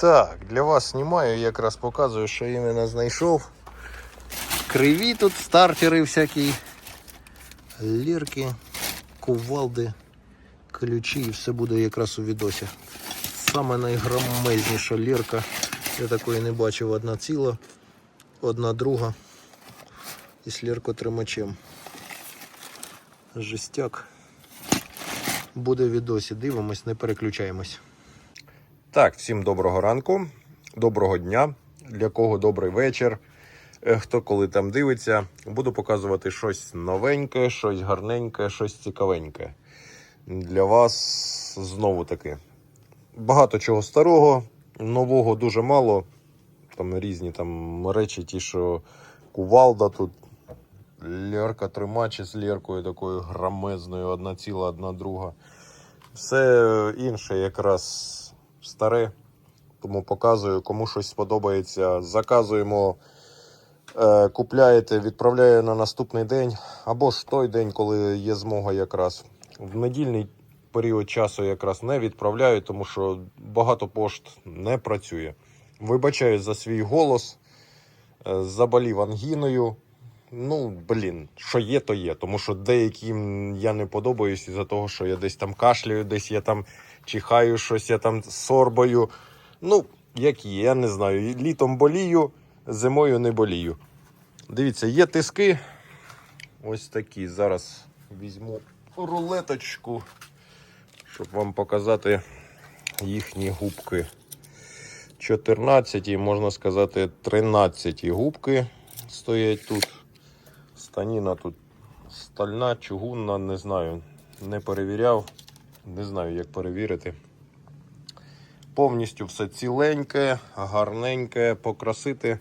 Так, для вас знімаю, якраз показую, що іменно знайшов. Криві тут стартери всякі, лірки, кувалди, ключі і все буде якраз у відосі. Саме найгромезніша лірка. Я такої не бачив одна ціла, одна друга і з ліркотримачем. Жестяк. Буде в відосі. Дивимось, не переключаємось. Так, всім доброго ранку, доброго дня. Для кого добрий вечір. Е, Хто коли там дивиться, буду показувати щось новеньке, щось гарненьке, щось цікавеньке. Для вас знову таки. Багато чого старого, нового дуже мало. Там різні там речі, ті, що кувалда тут, лярка тримачі з ліркою такою громезною, одна ціла, одна друга. Все інше якраз старе, тому показую, кому щось сподобається. Заказуємо, е, купляєте, відправляю на наступний день, або ж той день, коли є змога якраз. В недільний період часу якраз не відправляю, тому що багато пошт не працює. Вибачаю за свій голос, е, заболів ангіною. Ну, блін, що є, то є. Тому що деяким я не подобаюсь із-за того, що я десь там кашляю, десь я там чихаю щось, я там сорбаю. Ну, як є, я не знаю. Літом болію, зимою не болію. Дивіться, є тиски. Ось такі. Зараз візьму рулеточку, щоб вам показати їхні губки. 14, можна сказати, 13 губки стоять тут. Станіна тут стальна, чугунна, не знаю. Не перевіряв, не знаю, як перевірити. Повністю все ціленьке, гарненьке, покрасити,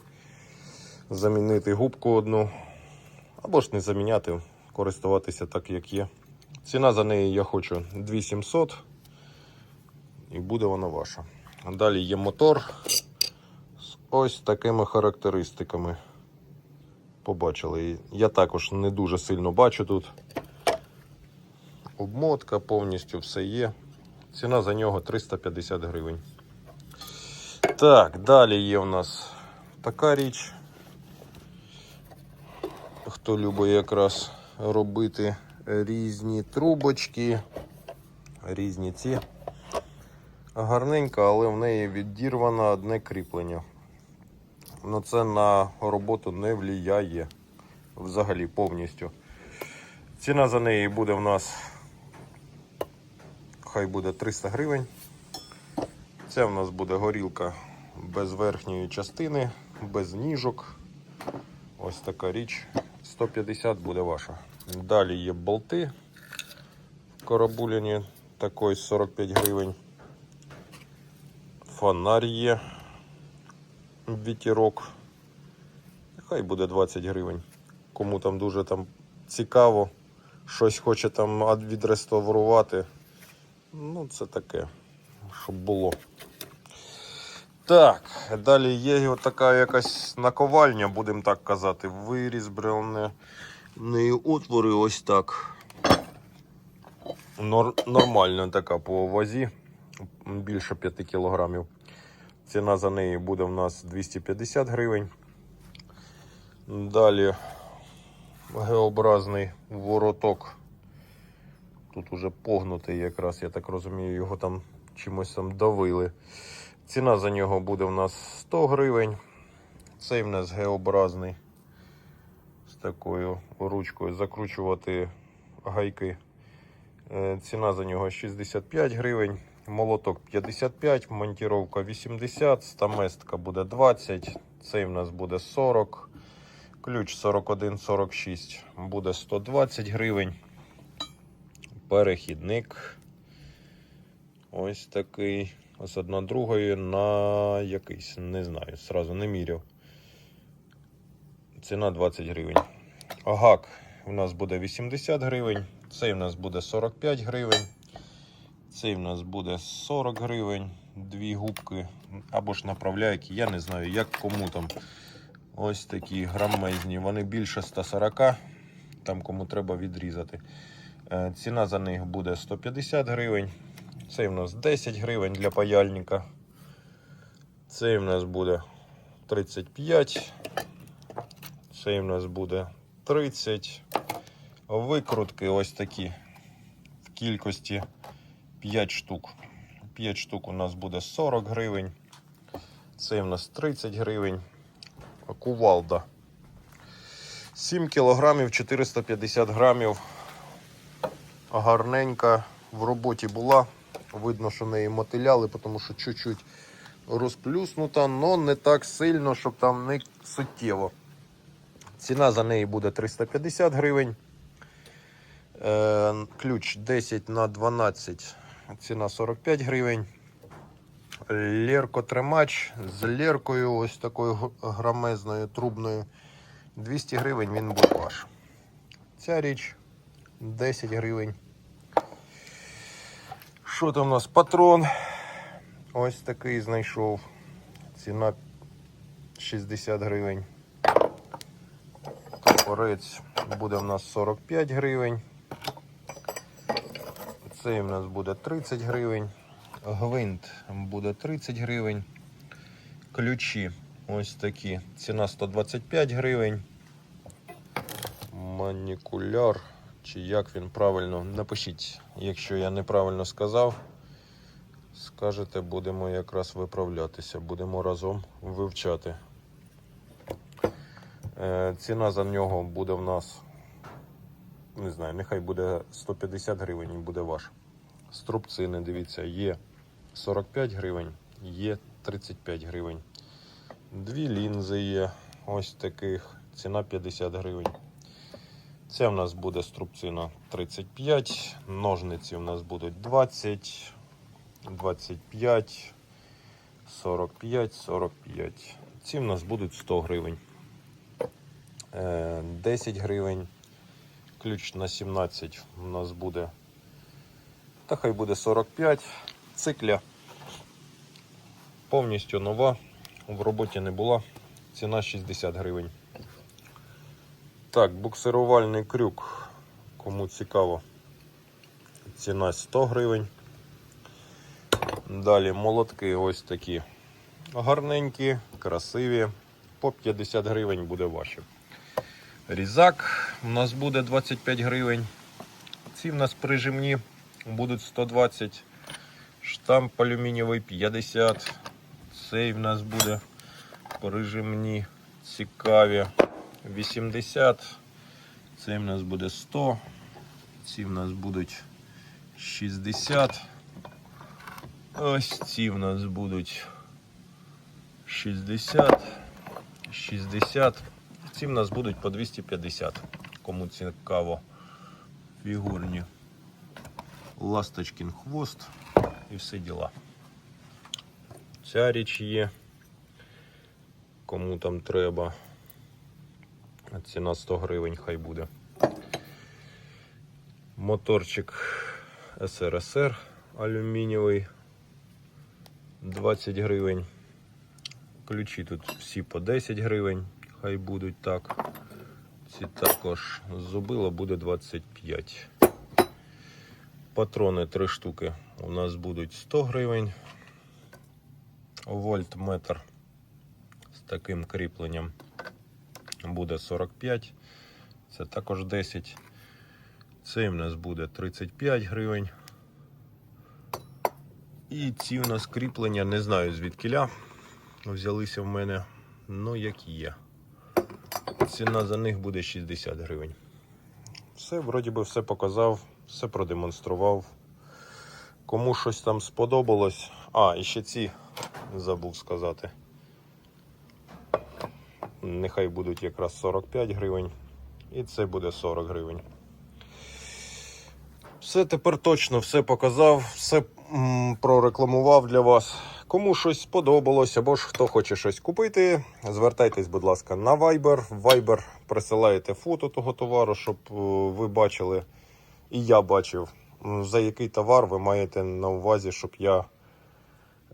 замінити губку одну. Або ж не заміняти, користуватися так, як є. Ціна за неї я хочу 2700 і буде вона ваша. Далі є мотор з ось такими характеристиками. Побачили. Я також не дуже сильно бачу тут. Обмотка повністю все є. Ціна за нього 350 гривень. Так, далі є у нас така річ. Хто любить якраз робити різні трубочки, різні ці. Гарненька, але в неї відірвано одне кріплення. Ну це на роботу не влияє взагалі повністю. Ціна за неї буде в нас хай буде 300 гривень. Це в нас буде горілка без верхньої частини, без ніжок. Ось така річ. 150 буде ваша. Далі є болти в карабуліні, такої 45 гривень. Фонарь є вітірок. Хай буде 20 гривень. Кому там дуже там цікаво, щось хоче там відреставрувати. Ну, це таке, щоб було. Так, далі є така якась наковальня, будемо так казати. Виріз бревне. В неї отвори ось так. Нор- нормальна така по вазі, більше 5 кілограмів. Ціна за неї буде в нас 250 гривень. Далі Г-образний вороток. Тут уже погнутий якраз, я так розумію, його там чимось там давили. Ціна за нього буде в нас 100 гривень. Цей в нас Г-образний. З такою ручкою закручувати гайки. Е, Ціна за нього 65 гривень. Молоток 55, монтіровка 80, стаместка буде 20, цей в нас буде 40, ключ 41-46 буде 120 гривень. Перехідник. Ось такий. Ось одна другої на якийсь, не знаю, сразу не міряв. Ціна 20 гривень. Гак у нас буде 80 гривень, цей у нас буде 45 гривень. Цей в нас буде 40 гривень, дві губки або ж направляйки, я не знаю, як кому там. Ось такі грамезні. Вони більше 140, там кому треба відрізати. Е, Ціна за них буде 150 гривень. Цей в нас 10 гривень для паяльника. Цей в нас буде 35. Цей в нас буде 30. Викрутки ось такі в кількості 5 штук. 5 штук у нас буде 40 гривень. Цей у нас 30 гривень. Кувалда. 7 кілограмів 450 грамів. Гарненька в роботі була. Видно, що неї мотиляли, тому що чуть-чуть розплюснута, але не так сильно, щоб там не суттєво. Ціна за неї буде 350 гривень. Е, ключ 10 на 12, ціна 45 гривень. Лерко тримач з леркою, ось такою громезною трубною. 200 гривень він буде ваш. Ця річ 10 гривень. Що там у нас? Патрон. Ось такий знайшов. Ціна 60 гривень. Топорець буде в нас 45 гривень. Цей в нас буде 30 гривень. Гвинт буде 30 гривень. Ключі ось такі. Ціна 125 гривень. Манікуляр. Чи як він правильно? Напишіть, якщо я неправильно сказав. Скажете, будемо якраз виправлятися, будемо разом вивчати. Е, ціна за нього буде в нас, не знаю, нехай буде 150 гривень і буде ваш. Струбцини, дивіться, є 45 гривень, є 35 гривень. Дві лінзи є, ось таких, ціна 50 гривень. Це в нас буде струбцина 35, ножниці у нас будуть 20, 25, 45, 45. Ці в нас будуть 100 гривень. Е, 10 гривень. Ключ на 17 у нас буде. Та хай буде 45. Цикля повністю нова. В роботі не була. Ціна 60 гривень. Так, буксирувальний крюк. Кому цікаво. Ціна 100 гривень. Далі молотки ось такі гарненькі, красиві. По 50 гривень буде ваші. Різак у нас буде 25 гривень. Ці в нас прижимні будуть 120. Штамп алюмінієвий 50. Цей в нас буде прижимні цікаві 80. Цей в нас буде 100. Ці в нас будуть 60. Ось ці в нас будуть 60. 60. Ці в нас будуть по 250. Кому цікаво. Фігурні. Ласточкін хвост і все діла. Ця річ є. Кому там треба. Ціна 100 гривень хай буде. Моторчик СРСР алюмінієвий 20 гривень. Ключі тут всі по 10 гривень, хай будуть так. Ці також зубило буде 25. Патрони 3 штуки у нас будуть 100 гривень. Вольтметр з таким кріпленням буде 45. Це також 10. Цей в нас буде 35 гривень. І ці у нас кріплення, не знаю звідкиля. Взялися в мене, ну як є. Ціна за них буде 60 гривень. Все, вроді би, все показав, все продемонстрував. Кому щось там сподобалось. А, і ще ці забув сказати. Нехай будуть якраз 45 гривень. І це буде 40 гривень. Все тепер точно все показав, все прорекламував для вас. Кому щось сподобалось, або ж хто хоче щось купити, звертайтесь, будь ласка, на Viber. Viber присилаєте фото того товару, щоб е, ви бачили, і я бачив, за який товар ви маєте на увазі, щоб я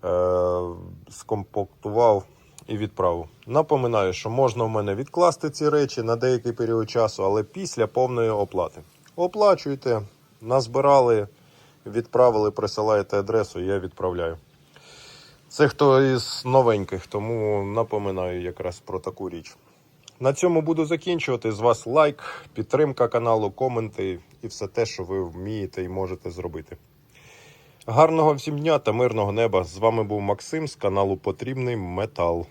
е, скомпактував і відправив. Напоминаю, що можна в мене відкласти ці речі на деякий період часу, але після повної оплати. Оплачуйте, назбирали, відправили, присилаєте адресу, я відправляю. Це хто із новеньких, тому напоминаю якраз про таку річ. На цьому буду закінчувати. З вас лайк, підтримка каналу, коменти і все те, що ви вмієте і можете зробити. Гарного всім дня та мирного неба! З вами був Максим з каналу Потрібний Метал.